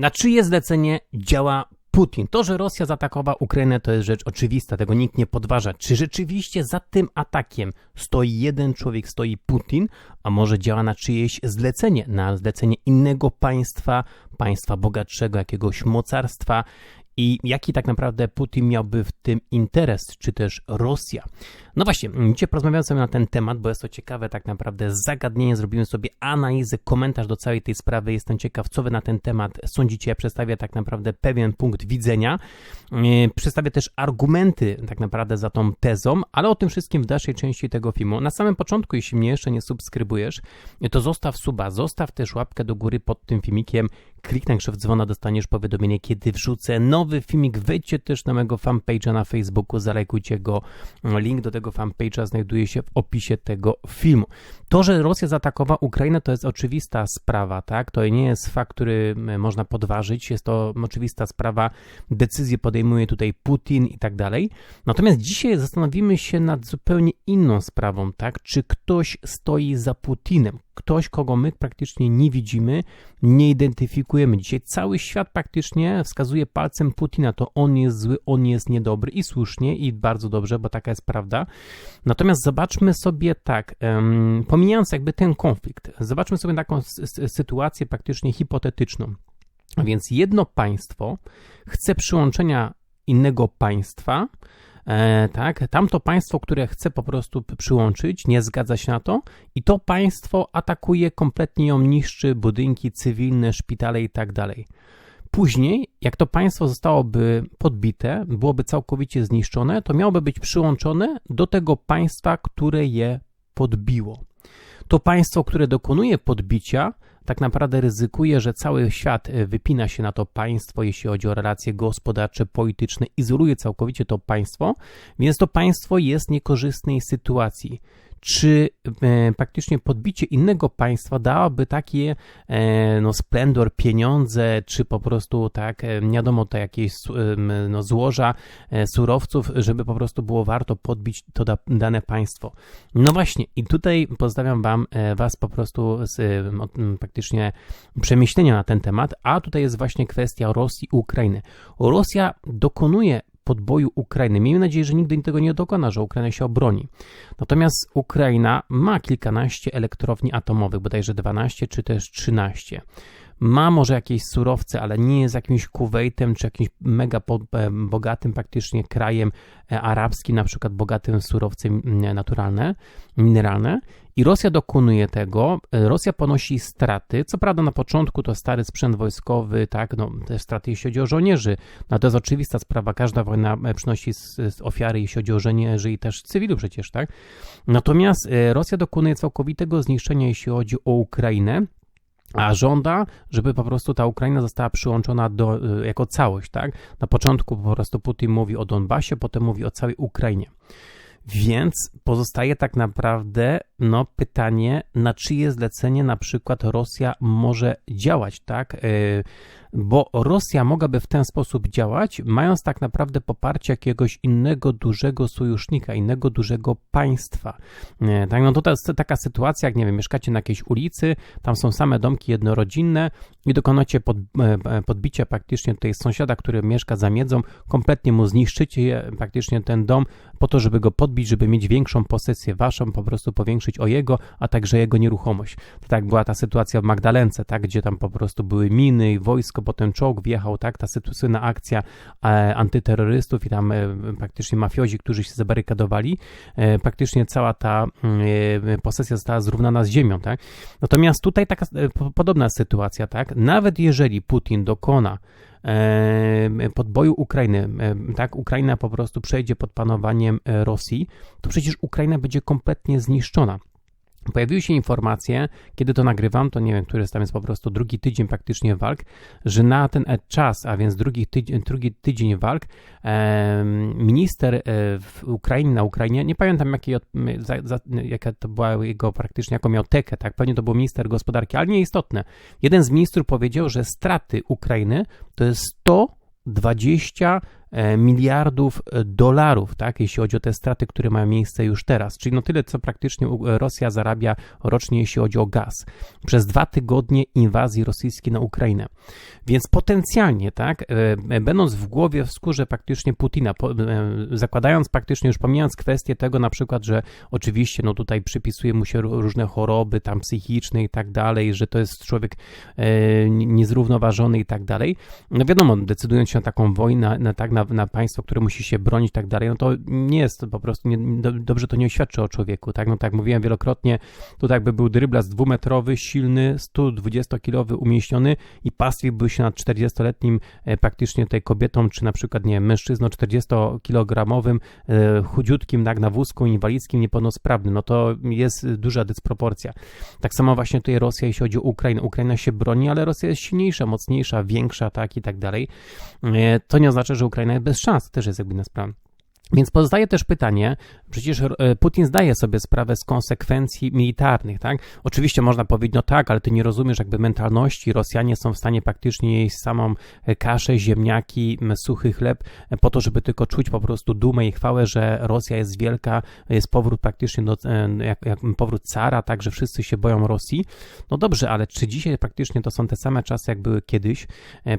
Na czyje zlecenie działa Putin? To, że Rosja zaatakowała Ukrainę, to jest rzecz oczywista, tego nikt nie podważa. Czy rzeczywiście za tym atakiem stoi jeden człowiek, stoi Putin, a może działa na czyjeś zlecenie, na zlecenie innego państwa, państwa bogatszego, jakiegoś mocarstwa? I jaki tak naprawdę Putin miałby w tym interes, czy też Rosja? No właśnie, dzisiaj porozmawiamy sobie na ten temat, bo jest to ciekawe tak naprawdę zagadnienie. Zrobimy sobie analizę, komentarz do całej tej sprawy. Jestem ciekaw, co wy na ten temat sądzicie. Ja przedstawię tak naprawdę pewien punkt widzenia. Yy, przedstawię też argumenty tak naprawdę za tą tezą, ale o tym wszystkim w dalszej części tego filmu. Na samym początku, jeśli mnie jeszcze nie subskrybujesz, to zostaw suba, zostaw też łapkę do góry pod tym filmikiem. Kliknij krzyw dzwona, dostaniesz powiadomienie, kiedy wrzucę nowy filmik. Wejdźcie też na mojego fanpage'a na Facebooku, zalajkujcie go. Link do tego fanpage'a znajduje się w opisie tego filmu. To, że Rosja zaatakowała Ukrainę, to jest oczywista sprawa, tak? To nie jest fakt, który można podważyć. Jest to oczywista sprawa. Decyzje podejmuje tutaj Putin i tak dalej. Natomiast dzisiaj zastanowimy się nad zupełnie inną sprawą, tak? Czy ktoś stoi za Putinem? Ktoś, kogo my praktycznie nie widzimy, nie identyfikujemy. Dzisiaj cały świat praktycznie wskazuje palcem Putina, to on jest zły, on jest niedobry i słusznie i bardzo dobrze, bo taka jest prawda. Natomiast zobaczmy sobie tak, pomijając jakby ten konflikt, zobaczmy sobie taką sytuację praktycznie hipotetyczną. A więc jedno państwo chce przyłączenia innego państwa, tak, tamto państwo, które chce po prostu przyłączyć, nie zgadza się na to i to państwo atakuje, kompletnie ją niszczy, budynki cywilne, szpitale i tak dalej. Później, jak to państwo zostałoby podbite, byłoby całkowicie zniszczone, to miałoby być przyłączone do tego państwa, które je podbiło. To państwo, które dokonuje podbicia, tak naprawdę ryzykuje, że cały świat e, wypina się na to państwo, jeśli chodzi o relacje gospodarcze, polityczne, izoluje całkowicie to państwo, więc to państwo jest niekorzystnej sytuacji czy e, praktycznie podbicie innego państwa dałoby takie e, no, splendor, pieniądze, czy po prostu tak, e, nie wiadomo, to jakieś no, złoża surowców, żeby po prostu było warto podbić to dane państwo. No właśnie, i tutaj pozdrawiam wam, was po prostu z praktycznie przemyślenia na ten temat, a tutaj jest właśnie kwestia Rosji i Ukrainy. Rosja dokonuje podboju Ukrainy. Miejmy nadzieję, że nigdy tego nie dokona, że Ukraina się obroni. Natomiast Ukraina ma kilkanaście elektrowni atomowych, bodajże 12 czy też 13 ma może jakieś surowce, ale nie jest jakimś Kuwejtem czy jakimś mega e, bogatym praktycznie krajem e, arabskim, na przykład bogatym w surowce naturalne, mineralne. I Rosja dokonuje tego. E, Rosja ponosi straty. Co prawda na początku to stary sprzęt wojskowy, tak, no te straty jeśli chodzi o żołnierzy. No to jest oczywista sprawa. Każda wojna przynosi ofiary jeśli chodzi o żołnierzy i też cywilów przecież, tak. Natomiast Rosja dokonuje całkowitego zniszczenia jeśli chodzi o Ukrainę a żąda, żeby po prostu ta Ukraina została przyłączona do, y, jako całość, tak? Na początku po prostu Putin mówi o Donbasie, potem mówi o całej Ukrainie. Więc pozostaje tak naprawdę no, pytanie, na czyje zlecenie na przykład Rosja może działać, tak? Bo Rosja mogłaby w ten sposób działać, mając tak naprawdę poparcie jakiegoś innego dużego sojusznika, innego dużego państwa. Tak, no to jest taka sytuacja, jak nie wiem, mieszkacie na jakiejś ulicy, tam są same domki jednorodzinne i dokonacie pod, e, e, podbicia praktycznie tutaj sąsiada, który mieszka za miedzą, kompletnie mu zniszczycie praktycznie ten dom po to, żeby go podbić, żeby mieć większą posesję waszą, po prostu powiększyć o jego, a także jego nieruchomość. To tak była ta sytuacja w Magdalence, tak, gdzie tam po prostu były miny i wojsko wszystko, potem czołg wjechał, tak, ta sytuacyjna akcja e, antyterrorystów i tam e, praktycznie mafiozi, którzy się zabarykadowali, e, praktycznie cała ta mm, posesja została zrównana z ziemią, tak. Natomiast tutaj taka podobna sytuacja, tak, nawet jeżeli Putin dokona podboju Ukrainy, tak, Ukraina po prostu przejdzie pod panowaniem Rosji, to przecież Ukraina będzie kompletnie zniszczona. Pojawiły się informacje, kiedy to nagrywam, to nie wiem, który jest tam jest po prostu drugi tydzień praktycznie walk, że na ten czas, a więc drugi tydzień, drugi tydzień walk, e, minister e, w Ukrainie, na Ukrainie, nie pamiętam jakiej, jaka to była jego praktycznie, jaką miał tekę, tak, pewnie to był minister gospodarki, ale nieistotne. Jeden z ministrów powiedział, że straty Ukrainy to jest 120 e, miliardów dolarów, tak, jeśli chodzi o te straty, które mają miejsce już teraz. Czyli no tyle, co praktycznie Rosja zarabia rocznie, jeśli chodzi o gaz. Przez dwa tygodnie inwazji rosyjskiej na Ukrainę. Więc potencjalnie, tak, będąc w głowie, w skórze praktycznie Putina, zakładając praktycznie, już pomijając kwestię tego na przykład, że oczywiście, no tutaj przypisuje mu się różne choroby tam psychiczne i tak dalej, że to jest człowiek e, niezrównoważony i tak dalej. No wiadomo, decydując się na taką wojnę, na, tak, na, na państwo, które musi się bronić i tak dalej, no to nie jest po prostu, nie, do, dobrze to nie oświadczy o człowieku, tak? No tak mówiłem wielokrotnie, tutaj by był dryblas dwumetrowy, silny, 120-kilowy, umieśniony i pastwiłby się nad 40-letnim e, praktycznie tej kobietą, czy na przykład, nie mężczyzną 40-kilogramowym, e, chudziutkim, tak, na wózku inwalidzkim, niepełnosprawnym, no to jest duża dysproporcja. Tak samo właśnie tutaj Rosja, jeśli chodzi o Ukrainę. Ukraina się broni, ale Rosja jest silniejsza, mocniejsza, większa, tak i tak dalej. E, to nie oznacza, że Ukraina jest bez szans, też jest jakby na sprawa. Więc pozostaje też pytanie, przecież e, Putin zdaje sobie sprawę z konsekwencji militarnych, tak? Oczywiście można powiedzieć, no tak, ale ty nie rozumiesz jakby mentalności. Rosjanie są w stanie praktycznie jeść samą e, kaszę, ziemniaki, suchy chleb, e, po to, żeby tylko czuć po prostu dumę i chwałę, że Rosja jest wielka, jest powrót praktycznie do, jak, jak powrót cara, tak, że wszyscy się boją Rosji. No dobrze, ale czy dzisiaj praktycznie to są te same czasy, jak były kiedyś?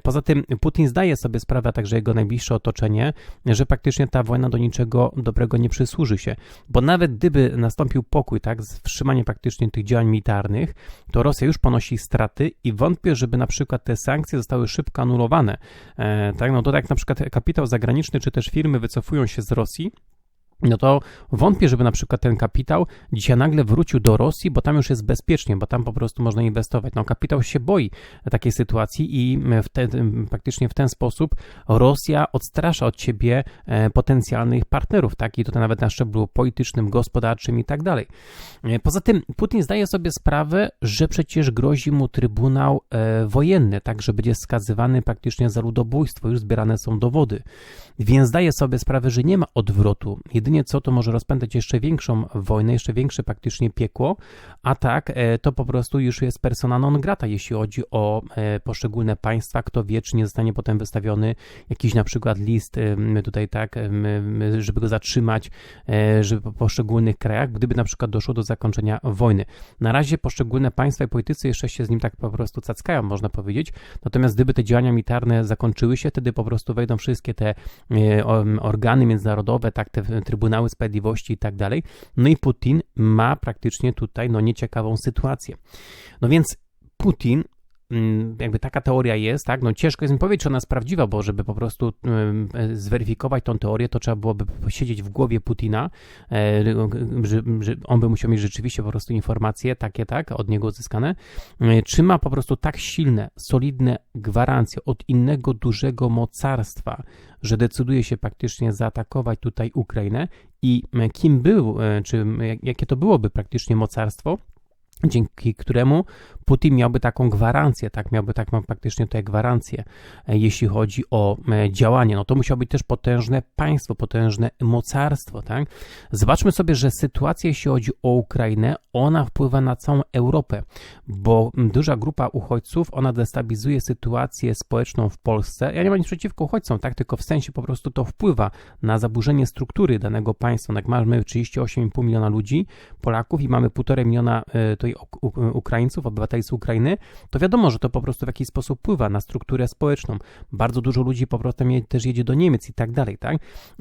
Poza tym Putin zdaje sobie sprawę, a także jego najbliższe otoczenie, że praktycznie ta wojna do niczego dobrego nie przysłuży się. Bo nawet gdyby nastąpił pokój, tak, wstrzymanie praktycznie tych działań militarnych, to Rosja już ponosi straty i wątpię, żeby na przykład te sankcje zostały szybko anulowane. E, tak, no to tak na przykład kapitał zagraniczny czy też firmy wycofują się z Rosji, no to wątpię, żeby na przykład ten kapitał dzisiaj nagle wrócił do Rosji, bo tam już jest bezpiecznie, bo tam po prostu można inwestować. No kapitał się boi takiej sytuacji i w te, praktycznie w ten sposób Rosja odstrasza od siebie e, potencjalnych partnerów, tak? I tutaj nawet na szczeblu politycznym, gospodarczym i tak dalej. E, poza tym Putin zdaje sobie sprawę, że przecież grozi mu trybunał e, wojenny, tak, że będzie skazywany praktycznie za ludobójstwo, już zbierane są dowody. Więc zdaje sobie sprawę, że nie ma odwrotu. Jedynie co, to może rozpętać jeszcze większą wojnę, jeszcze większe praktycznie piekło, a tak e, to po prostu już jest persona non grata, jeśli chodzi o e, poszczególne państwa. Kto wie, czy nie zostanie potem wystawiony jakiś na przykład list tutaj tak, żeby go zatrzymać, e, żeby po poszczególnych krajach, gdyby na przykład doszło do zakończenia wojny. Na razie poszczególne państwa i politycy jeszcze się z nim tak po prostu cackają, można powiedzieć. Natomiast gdyby te działania militarne zakończyły się, wtedy po prostu wejdą wszystkie te E, organy międzynarodowe, tak, te Trybunały Sprawiedliwości i tak dalej. No i Putin ma praktycznie tutaj no nieciekawą sytuację. No więc Putin jakby taka teoria jest, tak, no ciężko jest mi powiedzieć, czy ona jest prawdziwa, bo żeby po prostu zweryfikować tą teorię, to trzeba byłoby siedzieć w głowie Putina, e, że, że on by musiał mieć rzeczywiście po prostu informacje takie, tak, od niego uzyskane, e, czy ma po prostu tak silne, solidne gwarancje od innego dużego mocarstwa, że decyduje się praktycznie zaatakować tutaj Ukrainę? I e, kim był, czy jakie to byłoby praktycznie mocarstwo, dzięki któremu Putin miałby taką gwarancję, tak, miałby taką praktycznie tutaj gwarancję, e, jeśli chodzi o e, działanie, no to musiało być też potężne państwo, potężne mocarstwo, tak. Zobaczmy sobie, że sytuacja, jeśli chodzi o Ukrainę, ona wpływa na całą Europę, bo duża grupa uchodźców, ona destabilizuje sytuację społeczną w Polsce. Ja nie mam nic przeciwko uchodźcom, tak, tylko w sensie po prostu to wpływa na zaburzenie struktury danego państwa. Tak, mamy 38,5 miliona ludzi, Polaków i mamy 1,5 miliona e, tutaj Ukraińców, obywateli z Ukrainy, to wiadomo, że to po prostu w jakiś sposób wpływa na strukturę społeczną. Bardzo dużo ludzi po prostu też jedzie do Niemiec i tak dalej, tak?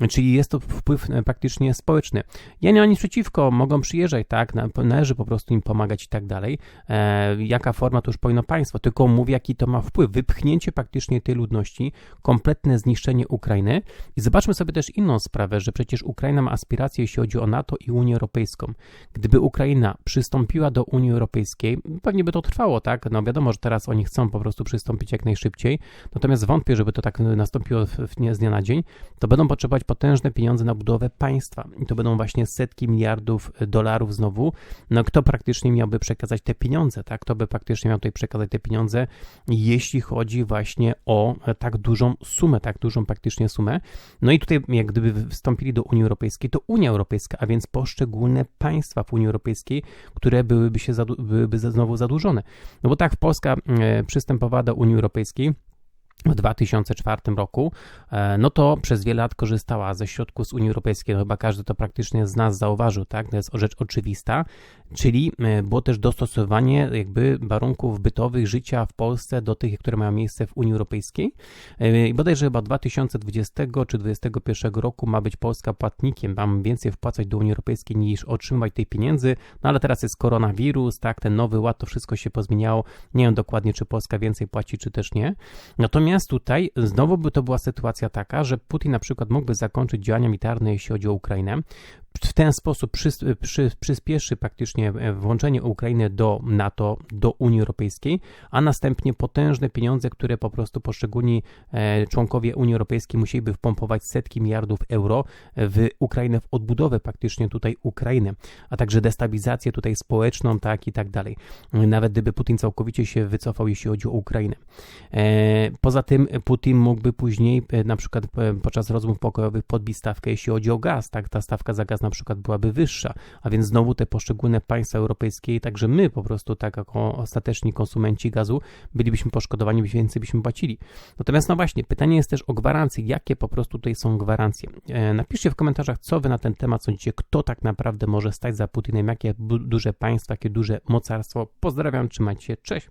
Czyli jest to wpływ e, praktycznie społeczny. Ja nie mam nic przeciwko, mogą przyjeżdżać, tak? Należy po prostu im pomagać i tak dalej. E, jaka forma to już powinno państwo, tylko mówię, jaki to ma wpływ. Wypchnięcie praktycznie tej ludności, kompletne zniszczenie Ukrainy. I zobaczmy sobie też inną sprawę, że przecież Ukraina ma aspiracje, jeśli chodzi o NATO i Unię Europejską. Gdyby Ukraina przystąpiła do Unii Europejskiej, pewnie by to trwało, tak? No wiadomo, że teraz oni chcą po prostu przystąpić jak najszybciej, natomiast wątpię, żeby to tak nastąpiło w, z dnia na dzień, to będą potrzebować potężne pieniądze na budowę państwa i to będą właśnie setki miliardów dolarów znowu. No kto praktycznie miałby przekazać te pieniądze, tak? Kto by praktycznie miał tutaj przekazać te pieniądze, jeśli chodzi właśnie o tak dużą sumę, tak dużą praktycznie sumę. No i tutaj jak gdyby wstąpili do Unii Europejskiej, to Unia Europejska, a więc poszczególne państwa w Unii Europejskiej, które byłyby się byłyby znowu zadłużone. No bo tak, Polska e, przystępowała do Unii Europejskiej, w 2004 roku, e, no to przez wiele lat korzystała ze środków z Unii Europejskiej. No chyba każdy to praktycznie z nas zauważył, tak? To jest rzecz oczywista, czyli e, było też dostosowanie jakby warunków bytowych życia w Polsce do tych, które mają miejsce w Unii Europejskiej. E, I bodajże chyba 2020 czy 2021 roku ma być Polska płatnikiem, mam więcej wpłacać do Unii Europejskiej niż otrzymywać tej pieniędzy, no ale teraz jest koronawirus, tak, ten nowy ład, to wszystko się pozmieniało. Nie wiem dokładnie, czy Polska więcej płaci, czy też nie. Natomiast Natomiast tutaj znowu by to była sytuacja taka, że Putin na przykład mógłby zakończyć działania militarne, jeśli chodzi o Ukrainę, w ten sposób przy, przy, przyspieszy praktycznie e, włączenie Ukrainy do NATO, do Unii Europejskiej, a następnie potężne pieniądze, które po prostu poszczególni e, członkowie Unii Europejskiej musieliby wpompować setki miliardów euro w Ukrainę, w odbudowę praktycznie tutaj Ukrainy, a także destabilizację tutaj społeczną, tak i tak dalej. Nawet gdyby Putin całkowicie się wycofał, jeśli chodzi o Ukrainę. E, poza tym Putin mógłby później na przykład podczas rozmów pokojowych podbić stawkę, jeśli chodzi o gaz, tak, ta stawka za gaz na przykład byłaby wyższa, a więc znowu te poszczególne państwa europejskie i także my po prostu tak jako ostateczni konsumenci gazu bylibyśmy poszkodowani, więcej byśmy płacili. Natomiast no właśnie, pytanie jest też o gwarancje, jakie po prostu tutaj są gwarancje. E, napiszcie w komentarzach, co wy na ten temat sądzicie, kto tak naprawdę może stać za Putinem, jakie duże państwa, jakie duże mocarstwo. Pozdrawiam, trzymajcie się, cześć!